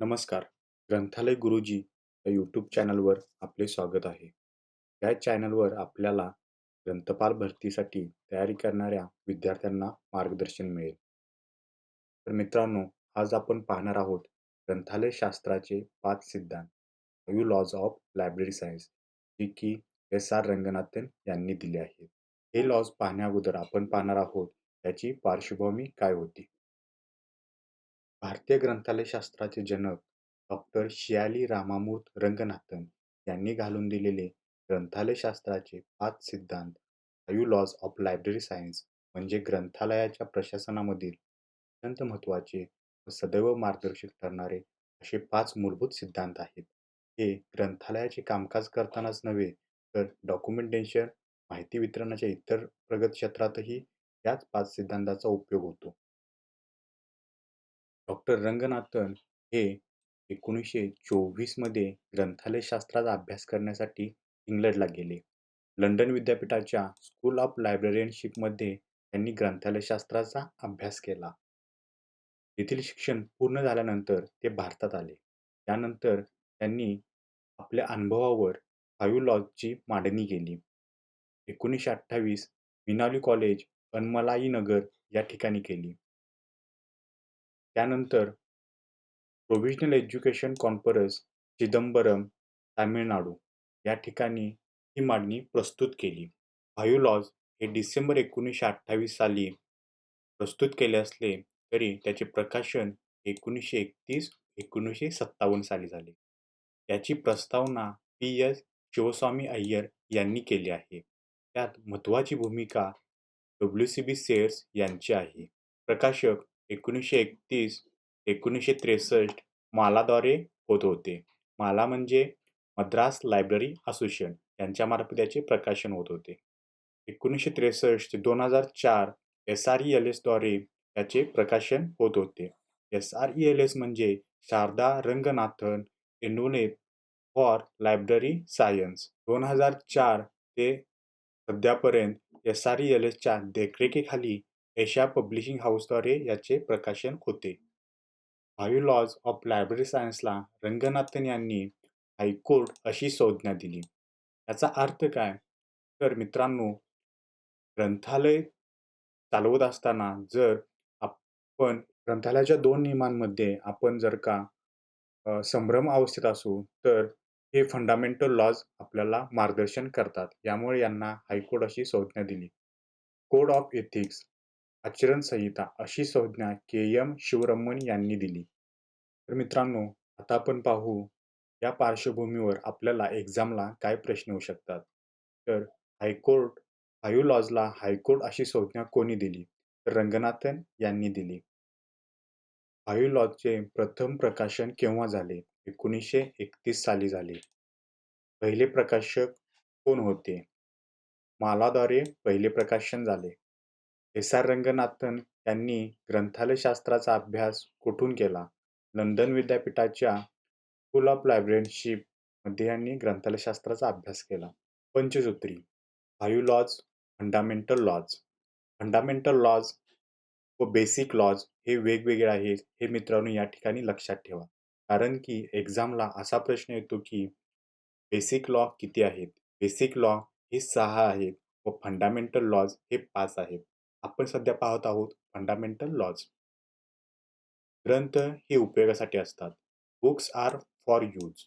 नमस्कार. ग्रंथालय गुरुजी या यूट्यूब चॅनलवर आपले स्वागत आहे. या चॅनलवर आपल्याला ग्रंथपाल भरतीसाठी तयारी करणाऱ्या विद्यार्थ्यांना मार्गदर्शन मिळेल. तर मित्रांनो, आज आपण पाहणार आहोत ग्रंथालय शास्त्राचे पाच सिद्धांत, you laws of library science, जे की एस. आर. रंगनाथन यांनी दिले आहेत. हे लॉज पाहण्याअगोदर आपण पाहणार आहोत याची पार्श्वभूमी काय होती. भारतीय ग्रंथालयशास्त्राचे जनक डॉक्टर शियाली रामामूर्त रंगनाथन यांनी घालून दिलेले ग्रंथालयशास्त्राचे पाच सिद्धांत five laws of library science म्हणजे ग्रंथालयाच्या प्रशासनामधील अत्यंत महत्त्वाचे व सदैव मार्गदर्शक ठरणारे असे पाच मूलभूत सिद्धांत आहेत. हे ग्रंथालयाचे कामकाज करतानाच नव्हे तर डॉक्युमेंटेशन, माहिती वितरणाच्या इतर प्रगत क्षेत्रातही याच पाच सिद्धांताचा उपयोग होतो. डॉक्टर रंगनाथन हे एकोणीसशे चोवीसमध्ये ग्रंथालयशास्त्राचा अभ्यास करण्यासाठी इंग्लंडला गेले. लंडन विद्यापीठाच्या स्कूल ऑफ लायब्ररियनशिपमध्ये त्यांनी ग्रंथालयशास्त्राचा अभ्यास केला. येथील शिक्षण पूर्ण झाल्यानंतर ते भारतात आले. त्यानंतर त्यांनी आपल्या अनुभवावर फाइव्ह लॉजची मांडणी केली. एकोणीसशे अठ्ठावीस मिनाली कॉलेज, अनमलाई-नगर या ठिकाणी केली. त्यानंतर provisional education conference, Chidambaram, Tamil Nadu या ठिकाणी ही मांडणी प्रस्तुत केली. फाइव्ह लॉज हे डिसेंबर एकोणीसशे अठ्ठावीस साली प्रस्तुत केले असले तरी त्याचे प्रकाशन एकोणीसशे एकतीस एकोणीसशे सत्तावन्न साली झाले. याची प्रस्तावना पी. एस. शिवस्वामी अय्यर यांनी केली आहे. त्यात महत्त्वाची भूमिका डब्ल्यू. सी. बी. सेयर्स यांची आहे. प्रकाशक एकोणीसशे एकतीस एकोणीसशे त्रेसष्ट मालाद्वारे होत होते. माला म्हणजे मद्रास लायब्ररी असोसिएशन यांच्यामार्फत याचे प्रकाशन होत होते. एकोणीसशे त्रेसष्ट ते दोन हजार चार एस आर ई एल एसद्वारे याचे प्रकाशन होत होते. S R E L S म्हणजे Sharada Ranganathan endowment for library science. दोन हजार चार ते सध्यापर्यंत एस आर ई एल एसच्या देखरेखीखाली एशा पब्लिशिंग हाऊसद्वारे याचे प्रकाशन होते. फाइव्ह लॉज ऑफ लायब्ररी सायन्सला रंगनाथन यांनी हायकोर्ट अशी संज्ञा दिली. याचा अर्थ काय? तर मित्रांनो, ग्रंथालय चालवत असताना जर आपण ग्रंथालयाच्या दोन नियमांमध्ये आपण जर का संभ्रम अवस्थेत असू तर हे फंडामेंटल लॉज आपल्याला मार्गदर्शन करतात. यामुळे यांना हायकोर्ट अशी संज्ञा दिली. कोड ऑफ एथिक्स आचरण-संहिता अशी संज्ञा के. एम. शिवरमण यांनी दिली. तर मित्रांनो, आता आपण पाहू या पार्श्वभूमीवर आपल्याला एक्झामला काय प्रश्न येऊ शकतात. तर हायकोर्ट हायू लॉजला हायकोर्ट अशी संज्ञा कोणी दिली? तर रंगनाथन यांनी दिली. हायू लॉजचे प्रथम प्रकाशन केव्हा झाले? एकोणीसशे एकतीस साली झाले. पहिले प्रकाशक कोण होते? मालाद्वारे पहिले प्रकाशन झाले. एस. आर. रंगनाथन यांनी ग्रंथालयशास्त्राचा अभ्यास कुठून केला? लंडन विद्यापीठाच्या स्कूल ऑफ लायब्ररियनशिपमध्ये यांनी ग्रंथालयशास्त्राचा अभ्यास केला. पंचसूत्री five laws, fundamental laws. Fundamental laws व बेसिक लॉज हे वेगवेगळे आहेत हे मित्रांनो या ठिकाणी लक्षात ठेवा. कारण की एक्झामला असा प्रश्न येतो की बेसिक लॉ किती आहेत? बेसिक लॉ हे सहा आहेत व फंडामेंटल लॉज हे पाच आहेत. आपण सध्या पाहत आहोत फंडामेंटल लॉज. ग्रंथ हे उपयोगासाठी असतात. Books are for use.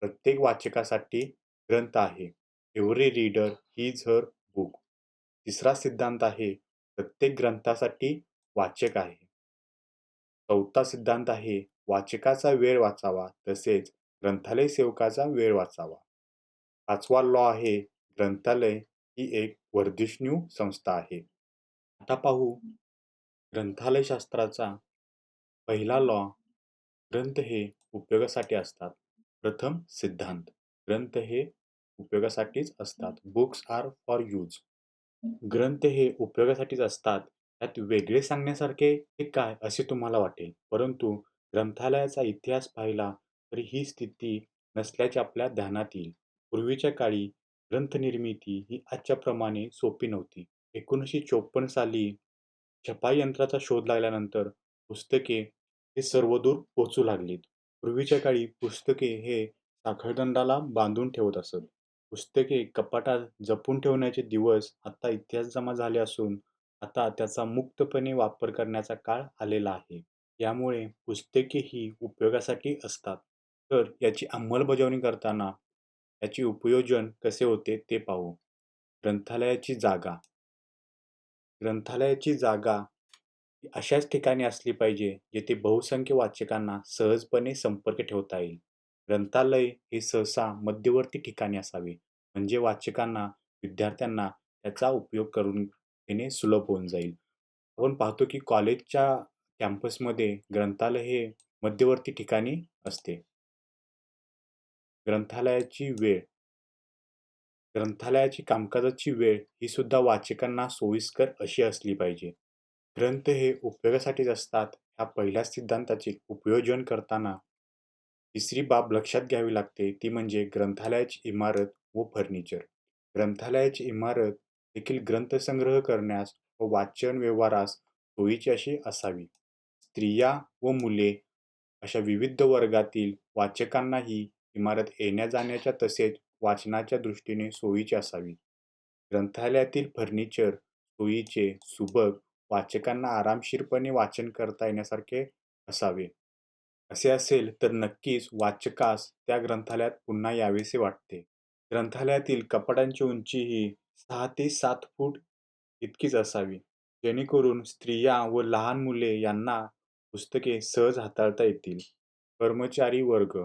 प्रत्येक वाचकासाठी ग्रंथ आहे. Every reader his her book. तिसरा सिद्धांत आहे प्रत्येक ग्रंथासाठी वाचक आहे. चौथा सिद्धांत आहे वाचकाचा वेळ वाचावा तसेच ग्रंथालय सेवकाचा वेळ वाचावा. पाचवा लॉ आहे ग्रंथालय ही एक वर्धिष्णू संस्था आहे. आता पाहू ग्रंथालयशास्त्राचा पहिला लॉ ग्रंथ हे उपयोगासाठी असतात. प्रथम सिद्धांत ग्रंथ हे उपयोगासाठीच असतात. Books are for use. ग्रंथ हे उपयोगासाठीच असतात. त्यात वेगळे सांगण्यासारखे हे काय असे तुम्हाला वाटेल. परंतु ग्रंथालयाचा इतिहास पाहिला तरी ही स्थिती नसल्याचे आपल्या ध्यानात येईल. पूर्वीच्या काळी ग्रंथनिर्मिती ही आजच्याप्रमाणे सोपी नव्हती. एकोणीसशे चोपन्न साली छपाई यंत्राचा शोध लागल्यानंतर पुस्तके हे सर्वदूर पोचू लागलीत. पूर्वीच्या काळी पुस्तके हे साखळदंडाला बांधून ठेवत असत. पुस्तके कपाटात जपून ठेवण्याचे दिवस आता इतिहास जमा झाले असून आता त्याचा मुक्तपणे वापर करण्याचा काळ आलेला आहे. यामुळे पुस्तके ही उपयोगासाठी असतात. तर याची अंमलबजावणी करताना याचे उपयोजन कसे होते ते पाहू. ग्रंथालयाची जागा ग्रंथालयाची जागा अशाच ठिकाणी असली पाहिजे जेथे बहुसंख्य वाचकांना सहजपणे संपर्क ठेवता येईल. ग्रंथालय हे सहसा मध्यवर्ती ठिकाणी असावे म्हणजे वाचकांना, विद्यार्थ्यांना त्याचा उपयोग करून घेणे सुलभ होऊन जाईल. आपण पाहतो की कॉलेजच्या कॅम्पसमध्ये ग्रंथालय हे मध्यवर्ती ठिकाणी असते. ग्रंथालयाची वेळ ग्रंथालयाची कामकाजाची वेळ ही सुद्धा वाचकांना सोयीस्कर अशी असली पाहिजे. ग्रंथ हे उपयोगासाठीच असतात ह्या पहिल्या सिद्धांताचे उपयोजन करताना तिसरी बाब लक्षात घ्यावी लागते ती म्हणजे ग्रंथालयाची इमारत व फर्निचर. ग्रंथालयाची इमारत देखील ग्रंथसंग्रह करण्यास व वाचन व्यवहारास सोयीची अशी असावी. स्त्रिया व मुले अशा विविध वर्गातील वाचकांनाही इमारत येण्या-जाण्याच्या तसेच वाचनाच्या दृष्टीने सोयीची असावी. ग्रंथालयातील फर्निचर सोयीचे, सुबक, वाचकांना आरामशीरपणे वाचन करता येण्यासारखे असावे. असे असेल तर नक्कीच वाचकास त्या ग्रंथालयात पुन्हा यावेसे वाटते. ग्रंथालयातील कपाटांची उंची ही सहा ते सात फूट इतकीच असावी, जेणेकरून स्त्रिया व लहान मुले यांना पुस्तके सहज हाताळता येतील. कर्मचारी वर्ग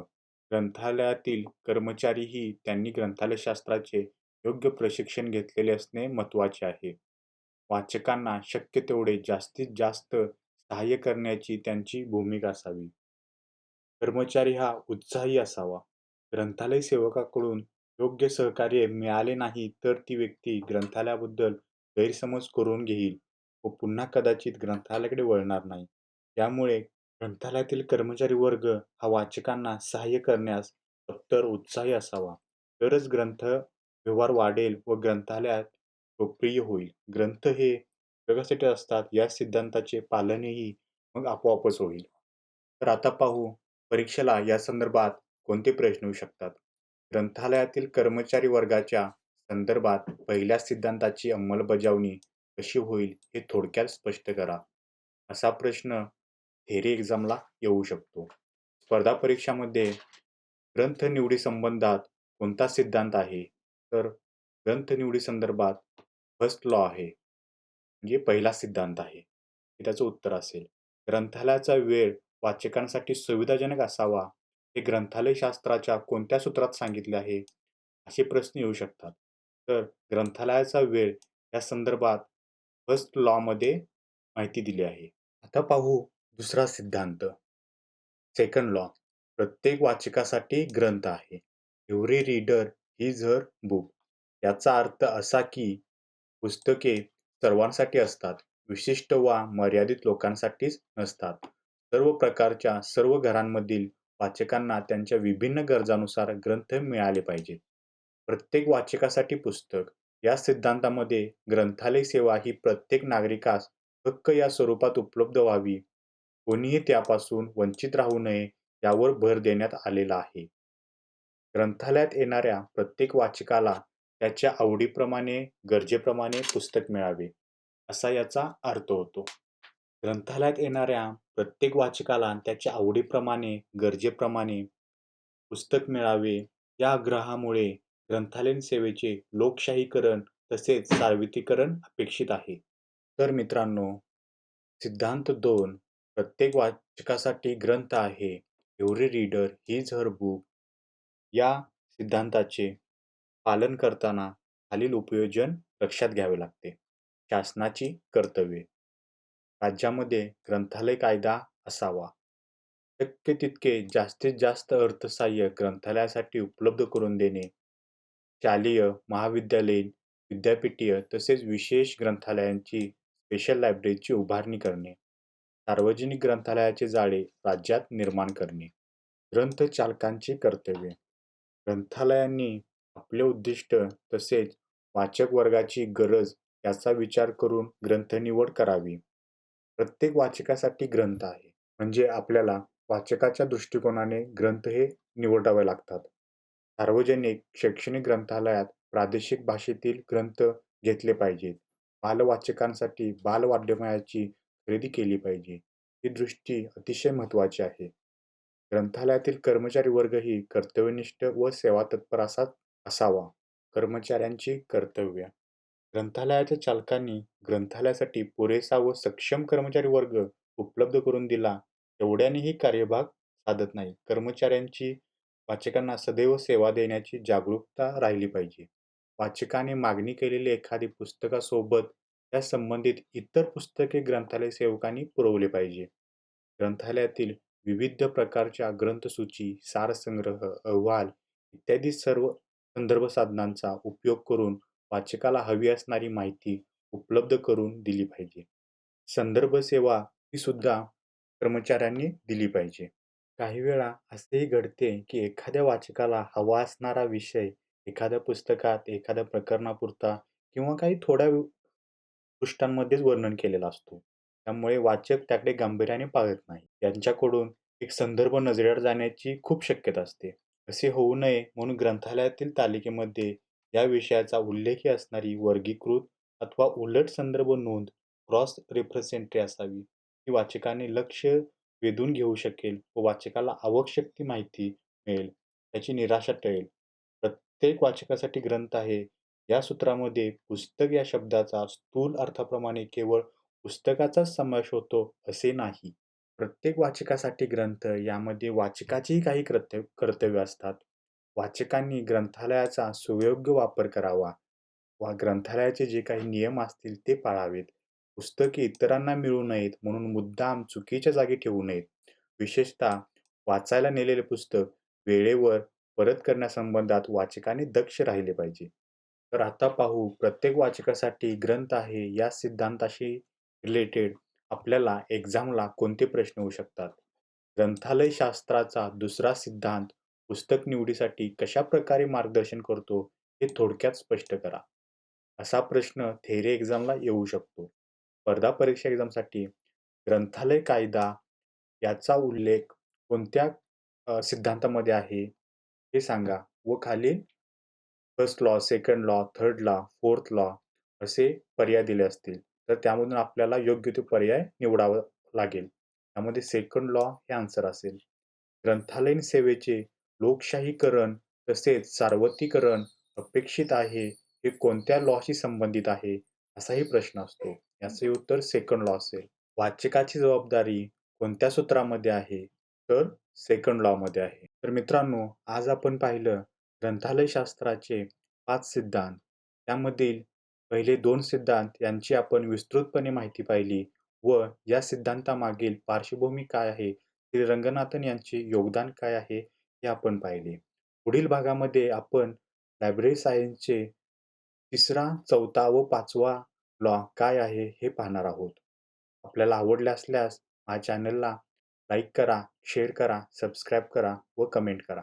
ग्रंथालयातील कर्मचारीही त्यांनी ग्रंथालयशास्त्राचे योग्य प्रशिक्षण घेतलेले असणे महत्त्वाचे आहे. वाचकांना शक्य तेवढे जास्तीत जास्त सहाय्य करण्याची त्यांची भूमिका असावी. कर्मचारी हा उत्साही असावा. ग्रंथालय सेवकाकडून योग्य सहकार्य मिळाले नाही तर ती व्यक्ती ग्रंथालयाबद्दल गैरसमज करून घेईल व पुन्हा कदाचित ग्रंथालयाकडे वळणार नाही. त्यामुळे ग्रंथालयातील कर्मचारी वर्ग हा वाचकांना सहाय्य करण्यास तत्पर उत्साही असावा. तरच ग्रंथ व्यवहार वाढेल व ग्रंथालयात लोकप्रिय होईल. ग्रंथ हे जगासाठी असतात या सिद्धांताचे पालनही मग आपोआपच होईल. तर आता पाहू परीक्षेला या संदर्भात कोणते प्रश्न येऊ शकतात. ग्रंथालयातील कर्मचारी वर्गाच्या संदर्भात पहिल्या सिद्धांताची अंमलबजावणी कशी होईल हे थोडक्यात स्पष्ट करा. असा प्रश्न थेरी एक्झामला येऊ शकतो. स्पर्धा परीक्षामध्ये ग्रंथ निवडी संबंधात कोणता सिद्धांत आहे? तर ग्रंथ निवडी संदर्भात फर्स्ट लॉ आहे. म्हणजे पहिला सिद्धांत आहे. हे त्याचं उत्तर असेल. ग्रंथालयाचा वेळ वाचकांसाठी सुविधाजनक असावा हे ग्रंथालय शास्त्राच्या कोणत्या सूत्रात सांगितले आहे? असे प्रश्न येऊ शकतात. तर ग्रंथालयाचा वेळ या संदर्भात फर्स्ट लॉमध्ये माहिती दिली आहे. आता पाहू दुसरा सिद्धांत. सेकंड लॉ प्रत्येक वाचकासाठी ग्रंथ आहे. Every reader his her book. याचा अर्थ असा की पुस्तके सर्वांसाठी असतात. विशिष्ट वा मर्यादित लोकांसाठीच नसतात. सर्व प्रकारच्या सर्व घरांमधील वाचकांना त्यांच्या विभिन्न गरजानुसार ग्रंथ मिळाले पाहिजेत. प्रत्येक वाचकासाठी पुस्तक या सिद्धांतामध्ये ग्रंथालय सेवा ही प्रत्येक नागरिकास हक्क या स्वरूपात उपलब्ध व्हावी, कोणीही त्यापासून वंचित राहू नये यावर भर देण्यात आलेला आहे. ग्रंथालयात येणाऱ्या प्रत्येक वाचकाला त्याच्या आवडीप्रमाणे, गरजेप्रमाणे पुस्तक मिळावे, असा याचा अर्थ होतो. ग्रंथालयात येणाऱ्या प्रत्येक वाचकाला त्याच्या आवडीप्रमाणे, गरजेप्रमाणे पुस्तक मिळावे या आग्रहामुळे ग्रंथालयीन सेवेचे लोकशाहीकरण तसेच सार्वत्रिकरण अपेक्षित आहे. तर मित्रांनो, सिद्धांत दोन प्रत्येक वाचकासाठी ग्रंथ आहे. Every reader his her book या सिद्धांताचे पालन करताना खालील उपयोजन लक्षात घ्यावे लागते. शासनाची कर्तव्ये राज्यामध्ये ग्रंथालय कायदा असावा. शक्य तितके जास्तीत जास्त अर्थसहाय्य ग्रंथालयासाठी उपलब्ध करून देणे. शालेय, महाविद्यालयीन, विद्यापीठीय तसेच विशेष ग्रंथालयांची स्पेशल लायब्ररीची उभारणी करणे. सार्वजनिक ग्रंथालयाचे जाळे राज्यात निर्माण करणे. ग्रंथचालकांचे कर्तव्य ग्रंथालयांनी आपले उद्दिष्ट तसेच वाचक वर्गाची गरज याचा विचार करून ग्रंथ निवड करावी. प्रत्येक वाचकासाठी ग्रंथ आहे म्हणजे आपल्याला वाचकाच्या दृष्टिकोनाने ग्रंथ हे निवडावे लागतात. सार्वजनिक शैक्षणिक ग्रंथालयात प्रादेशिक भाषेतील ग्रंथ घेतले पाहिजेत. बालवाचकांसाठी बालवाड्यमयाची खरेदी केली पाहिजे. ही दृष्टी अतिशय महत्त्वाची आहे. ग्रंथालयातील कर्मचारी वर्गही कर्तव्यनिष्ठ व सेवातत्पर असा असावा. कर्मचाऱ्यांची कर्तव्य ग्रंथालयाच्या चालकांनी ग्रंथालयासाठी पुरेसा व सक्षम कर्मचारी वर्ग उपलब्ध करून दिला एवढ्यानेही कार्यभाग साधत नाही. कर्मचाऱ्यांची वाचकांना सदैव सेवा देण्याची जागरूकता राहिली पाहिजे. वाचकाने मागणी केलेली एखादी पुस्तकासोबत त्या संबंधित इतर पुस्तके ग्रंथालय सेवकांनी पुरवले पाहिजे. ग्रंथालयातील विविध प्रकारच्या ग्रंथसूची, सारसंग्रह, अहवाल इत्यादी सर्व संदर्भ साधनांचा उपयोग करून वाचकाला हवी असणारी माहिती उपलब्ध करून दिली पाहिजे. संदर्भ सेवा ही सुद्धा कर्मचाऱ्यांनी दिली पाहिजे. काही वेळा असेही घडते की एखाद्या वाचकाला हवा असणारा विषय एखाद्या पुस्तकात एखाद्या प्रकरणापुरता किंवा काही थोड्या पृष्ठांमध्येच वर्णन केलेला असतो. त्यामुळे वाचक त्याकडे गांभीर्याने पाहत नाही. त्यांच्याकडून एक संदर्भ नजरेवर जाण्याची खूप शक्यता असते. असे होऊ नये म्हणून ग्रंथालयातील तालिकेमध्ये या विषयाचा उल्लेखी असणारी वर्गीकृत अथवा उलट संदर्भ नोंद क्रॉस रेफ्रेसेंट्री असावी. ही वाचकाने लक्ष वेधून घेऊ शकेल व वाचकाला आवश्यक ती माहिती मिळेल. त्याची निराशा टळेल. प्रत्येक वाचकासाठी ग्रंथ आहे या सूत्रामध्ये पुस्तक या शब्दाचा स्थूल अर्थाप्रमाणे केवळ पुस्तकाचाच समावेश होतो असे नाही. प्रत्येक वाचकासाठी ग्रंथ यामध्ये वाचकाचीही काही कर्तव्य असतात. वाचकांनी ग्रंथालयाचा सुयोग्य वापर करावा. वा ग्रंथालयाचे जे काही नियम असतील ते पाळावेत. पुस्तके इतरांना मिळू नयेत म्हणून मुद्दाम चुकीच्या जागी ठेवू नयेत. विशेषतः वाचायला नेलेले पुस्तक वेळेवर परत करण्यासंबंधात वाचकाने दक्ष राहिले पाहिजे. तर आता पाहू प्रत्येक वाचकासाठी ग्रंथ आहे या सिद्धांताशी रिलेटेड आपल्याला एक्झामला कोणते प्रश्न होऊ शकतात. ग्रंथालय शास्त्राचा दुसरा सिद्धांत पुस्तक निवडीसाठी कशा प्रकारे मार्गदर्शन करतो हे थोडक्यात स्पष्ट करा. असा प्रश्न थेरी एक्झामला येऊ शकतो. स्पर्धा परीक्षा एक्झामसाठी ग्रंथालय कायदा याचा उल्लेख कोणत्या सिद्धांतामध्ये आहे हे सांगा व खालील first law, second law, third law, fourth law असे पर्याय दिले असतील तर त्यामधून आपल्याला योग्य तो पर्याय निवडावा लागेल. त्यामध्ये सेकंड लॉ हे आन्सर असेल. ग्रंथालयीन सेवेचे लोकशाहीकरण तसेच सार्वत्रिकरण अपेक्षित आहे हे कोणत्या लॉशी संबंधित आहे असाही प्रश्न असतो. याचे उत्तर सेकंड लॉ असेल. वाचकाची जबाबदारी कोणत्या सूत्रामध्ये आहे तर सेकंड लॉमध्ये आहे. तर मित्रांनो आज आपण पाहिलं ग्रंथालयशास्त्राचे पाच सिद्धांत. त्यामधील पहिले दोन सिद्धांत यांची आपण विस्तृतपणे माहिती पाहिली व या सिद्धांतामागील पार्श्वभूमी काय आहे, श्री रंगनाथन यांचे योगदान काय आहे हे आपण पाहिले. पुढील भागामध्ये आपण लायब्ररी सायन्सचे तिसरा, चौथा व पाचवा लॉ काय आहे हे पाहणार आहोत. आपल्याला आवडले असल्यास माझ्या चॅनलला लाईक करा, शेअर करा, सबस्क्राईब करा व कमेंट करा.